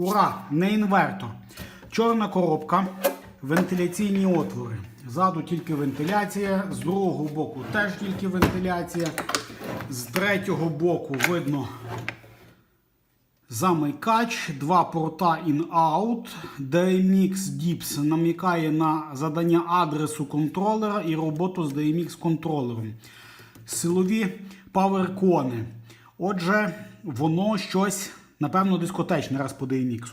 Ура! Не інвертор. Чорна коробка, вентиляційні отвори. Ззаду тільки вентиляція, з другого боку теж тільки вентиляція. З третього боку видно замикач, два порта in-out. DMX DIPS намікає на задання адресу контролера і роботу з DMX контролером. Силові паверкони. Отже, воно щось, напевно, дискотечне раз по DMX.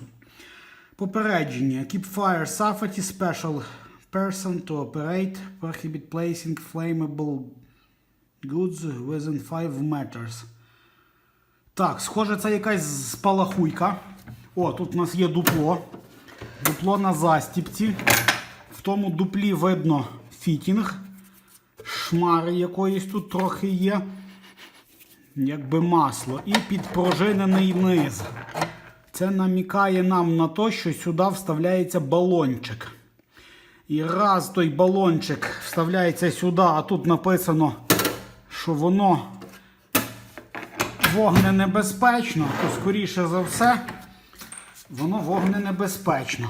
Попередження. Keep fire safety special person to operate. Prohibit placing flammable goods within 5 meters. Так, схоже, це якась спалахуйка. О, тут у нас є дупло. Дупло на застіпці. В тому дуплі видно фітінг. Шмари якоїсь тут трохи є. Якби масло. І підпружинений низ. Це намікає нам на те, що сюди вставляється балончик. І раз той балончик вставляється сюди, а тут написано, що воно вогненебезпечно, то скоріше за все, воно вогненебезпечно.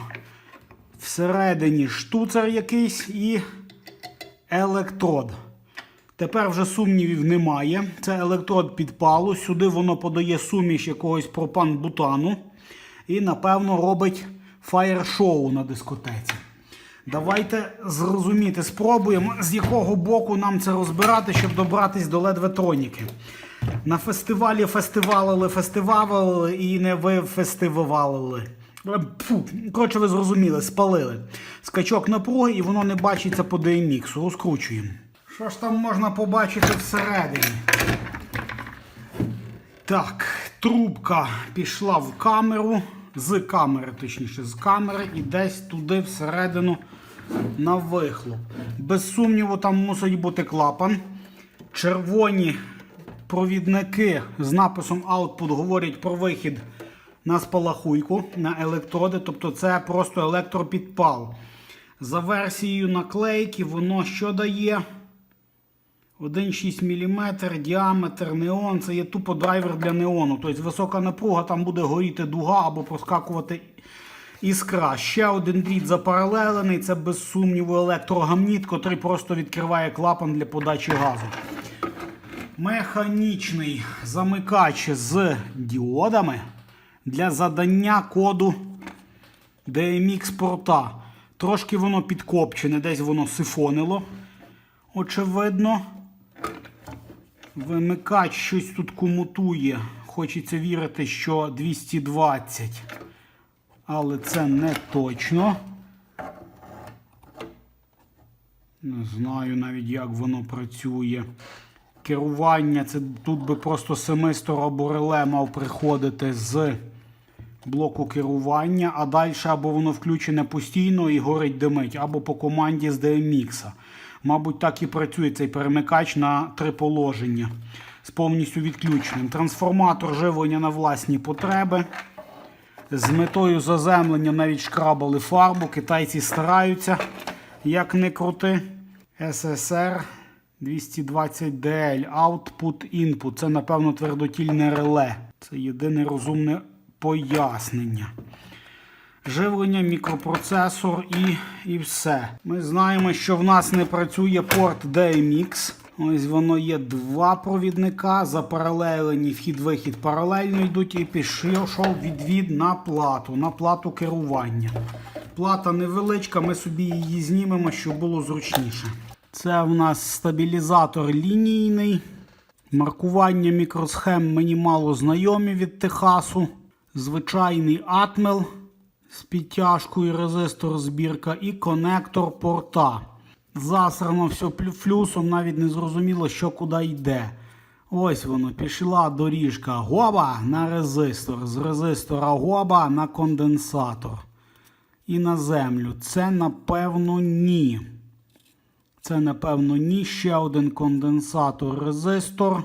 Всередині штуцер якийсь і електрод. Тепер вже сумнівів немає. Це електрод підпалу. Сюди воно подає суміш якогось пропан-бутану. І, напевно, робить фаєр-шоу на дискотеці. Давайте зрозуміти, спробуємо, з якого боку нам це розбирати, щоб добратись до ледветроніки. На фестивалі фестивалили, фестивалили і не ви фестивалили. Фу, коротше, ви зрозуміли, спалили. Скачок напруги і воно не бачиться по DMX. Розкручуємо. Що ж там можна побачити всередині? Так, трубка пішла в камеру, з камери, точніше, з камери і десь туди всередину на вихлоп. Без сумніву, там мусить бути клапан. Червоні провідники з написом Output говорять про вихід на спалахуйку, на електроди, тобто це просто електропідпал. За версією наклейки, воно що дає? 1,6 мм, діаметр, неон, це є тупо драйвер для неону. Тобто висока напруга, там буде горіти дуга або проскакувати іскра. Ще один дріт запаралелений, це без сумніву електрогамніт, котрий просто відкриває клапан для подачі газу. Механічний замикач з діодами для задання коду DMX порта. Трошки воно підкопчене, десь воно сифонило. Очевидно. Вимикач щось тут комутує. Хочеться вірити, що 220. Але це не точно. Не знаю навіть, як воно працює. Керування, це тут би просто семистор або реле мав приходити з блоку керування, а далі або воно включене постійно і горить димить, або по команді з DMX. Мабуть, так і працює цей перемикач на три положення з повністю відключеним. Трансформатор живлення на власні потреби. З метою заземлення навіть шкрабали фарбу. Китайці стараються, як не крути. SSR 220DL Output Input. Це, напевно, твердотільне реле. Це єдине розумне пояснення. Живлення, мікропроцесор і, і все. Ми знаємо, що в нас не працює порт DMX. Ось воно є два провідника, запаралелені вхід-вихід паралельно йдуть і пішов відвід на плату, на плату керування. Плата невеличка, ми собі її знімемо, щоб було зручніше. Це в нас стабілізатор лінійний. Маркування мікросхем мені мало знайомі від Техасу. Звичайний атмел з підтяжкою резистор збірка і конектор порта. Засрано все флюсом, навіть не зрозуміло, що куди йде. Ось воно, пішла доріжка гоба на резистор. З резистора гоба на конденсатор. І на землю. Це напевно ні. Це, напевно, ні. Ще один конденсатор резистор.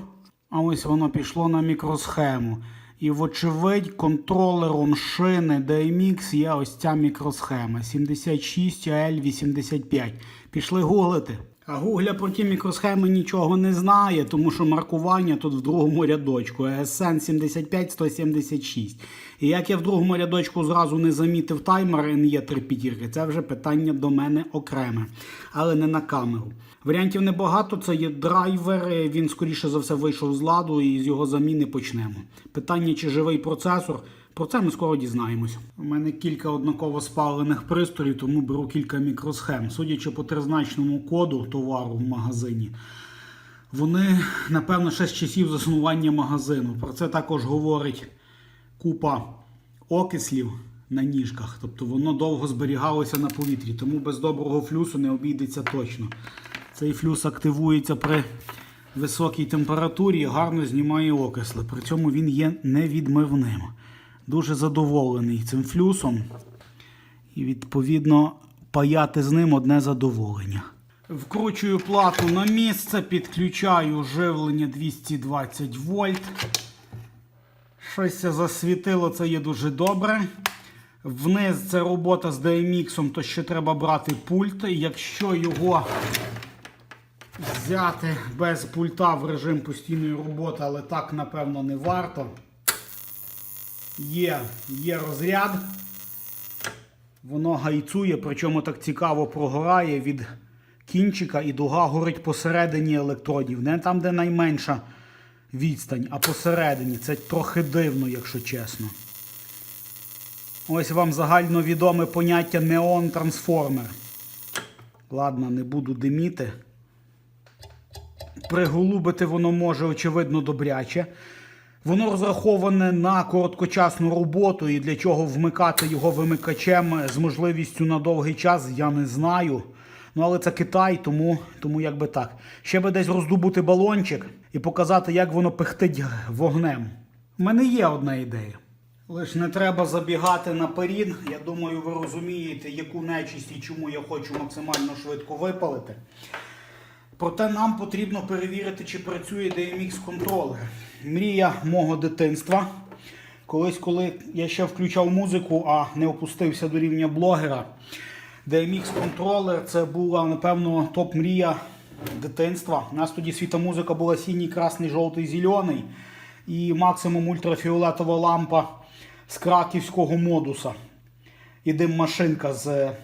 А ось воно пішло на мікросхему. І, вочевидь, контролером шини DMX є ось ця мікросхема 76AL85. Пішли гуглити. А Гугля про ті мікросхеми нічого не знає, тому що маркування тут в другому рядочку ESN 75176. І як я в другому рядочку зразу не замітив таймер NE 3 п'ятірки, це вже питання до мене окреме, але не на камеру. Варіантів небагато, це є драйвер, він скоріше за все вийшов з ладу і з його заміни почнемо. Питання, чи живий процесор, про це ми скоро дізнаємось. У мене кілька однаково спалених пристроїв, тому беру кілька мікросхем. Судячи по тризначному коду товару в магазині, вони, напевно, ще з часів заснування магазину. Про це також говорить купа окислів на ніжках. Тобто воно довго зберігалося на повітрі, тому без доброго флюсу не обійдеться точно. Цей флюс активується при високій температурі і гарно знімає окисли. При цьому він є невідмивним. Дуже задоволений цим флюсом. І відповідно паяти з ним одне задоволення. Вкручую плату на місце, підключаю живлення 220 вольт. Щось засвітило, це є дуже добре. Вниз це робота з DMX, то ще треба брати пульт. Якщо його взяти без пульта в режим постійної роботи, але так, напевно, не варто. Є, є розряд. Воно гайцує, причому так цікаво прогорає від кінчика і дуга горить посередині електродів. Не там, де найменша відстань, а посередині. Це трохи дивно, якщо чесно. Ось вам загальновідоме поняття неон-трансформер. Ладно, не буду диміти. Приголубити воно може, очевидно, добряче. Воно розраховане на короткочасну роботу і для чого вмикати його вимикачем з можливістю на довгий час, я не знаю. Ну, але це Китай, тому, тому як би так. Ще би десь роздобути балончик і показати, як воно пихтить вогнем. У мене є одна ідея. Лиш не треба забігати наперед. Я думаю, ви розумієте, яку нечисть і чому я хочу максимально швидко випалити. Проте нам потрібно перевірити, чи працює DMX контролер. Мрія мого дитинства. Колись, коли я ще включав музику, а не опустився до рівня блогера. DMX контролер це була, напевно, топ-мрія дитинства. У нас тоді світомузика була синій, красний, жовтий, зелений. І максимум ультрафіолетова лампа з краківського модуса. І дим-машинка з е,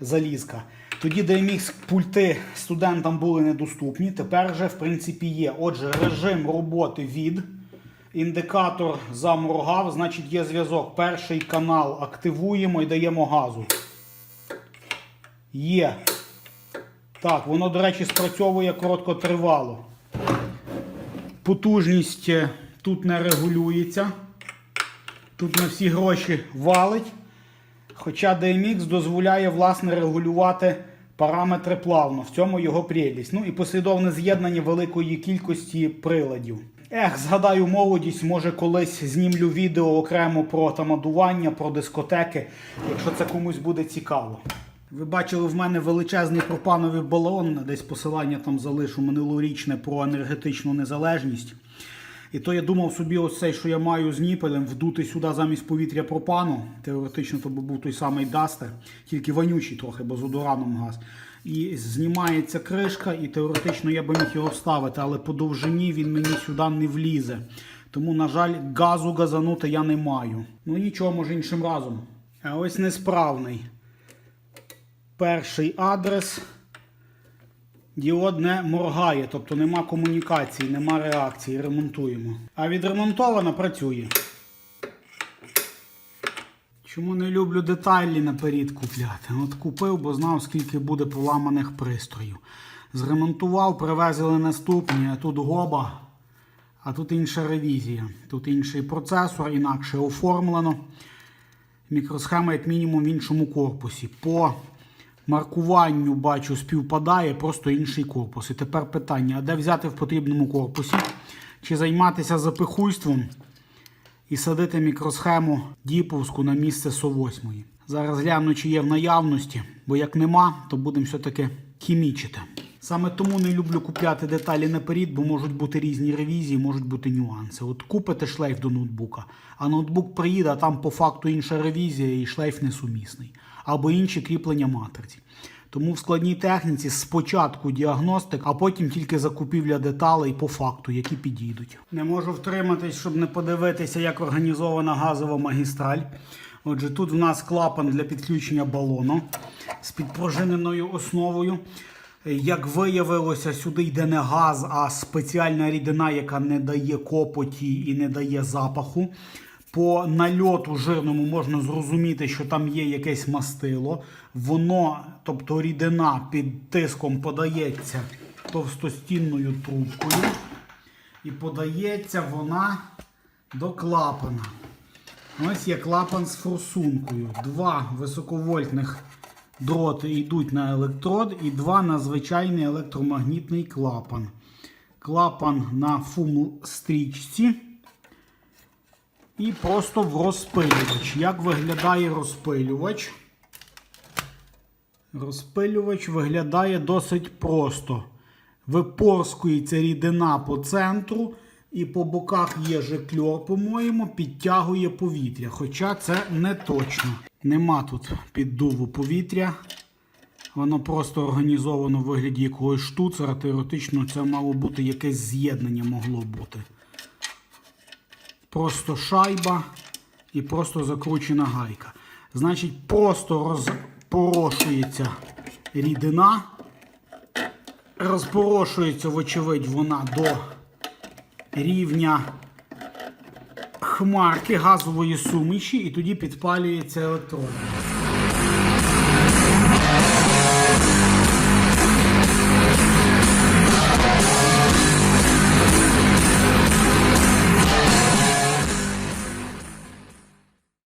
залізка. Тоді DMX пульти студентам були недоступні. Тепер же, в принципі, є. Отже, режим роботи від. Індикатор заморгав, значить є зв'язок. Перший канал активуємо і даємо газу. Є. Так, воно, до речі, спрацьовує короткотривало. Потужність е, тут не регулюється. Тут на всі гроші валить. Хоча DMX дозволяє власне регулювати параметри плавно. В цьому його прелість. Ну і послідовне з'єднання великої кількості приладів. Ех, згадаю молодість, може колись знімлю відео окремо про тамадування, про дискотеки, якщо це комусь буде цікаво. Ви бачили в мене величезний пропановий балон, десь посилання там залишу минулорічне про енергетичну незалежність. І то я думав собі, ось цей, що я маю з ніпелем, вдути сюди замість повітря пропану. Теоретично то був той самий дастер, тільки вонючий трохи, бо з одораном газ. І знімається кришка, і теоретично я би міг його вставити, але по довжині він мені сюди не влізе. Тому, на жаль, газу газанути я не маю. Ну нічого, може іншим разом. А ось несправний. Перший адрес. Діод не моргає, тобто нема комунікації, нема реакції. Ремонтуємо. А відремонтовано працює. Чому не люблю деталі наперед купляти? От купив, бо знав, скільки буде поламаних пристроїв. Зремонтував, привезли наступні, а тут гоба, а тут інша ревізія. Тут інший процесор, інакше оформлено. Мікросхема, як мінімум, в іншому корпусі. По маркуванню, бачу, співпадає, просто інший корпус. І тепер питання: а де взяти в потрібному корпусі? Чи займатися запихуйством і садити мікросхему діповську на місце СО8? Зараз гляну, чи є в наявності, бо як нема, то будемо все-таки хімічити. Саме тому не люблю купляти деталі наперед, бо можуть бути різні ревізії, можуть бути нюанси. От купите шлейф до ноутбука, а ноутбук приїде, а там по факту інша ревізія і шлейф несумісний. Або інші кріплення матриці. Тому в складній техніці спочатку діагностик, а потім тільки закупівля деталей по факту, які підійдуть. Не можу втриматись, щоб не подивитися, як організована газова магістраль. Отже, тут в нас клапан для підключення балону з підпружиненою основою. Як виявилося, сюди йде не газ, а спеціальна рідина, яка не дає копоті і не дає запаху. По нальоту жирному можна зрозуміти, що там є якесь мастило. Воно, тобто рідина під тиском подається товстостінною трубкою. І подається вона до клапана. Ось є клапан з форсункою. Два високовольтних дроти йдуть на електрод і два на звичайний електромагнітний клапан. Клапан на фум-стрічці і просто в розпилювач. Як виглядає розпилювач? Розпилювач виглядає досить просто. Випорскується рідина по центру, і по боках є жикльор, по-моєму, підтягує повітря. Хоча це не точно. Нема тут піддуву повітря. Воно просто організовано в вигляді якогось штуцера. Теоретично це мало бути якесь з'єднання могло бути. Просто шайба і просто закручена гайка. Значить, просто розпорошується рідина. Розпорошується, вочевидь, вона до рівня хмарки газової суміші, і тоді підпалюється електрод.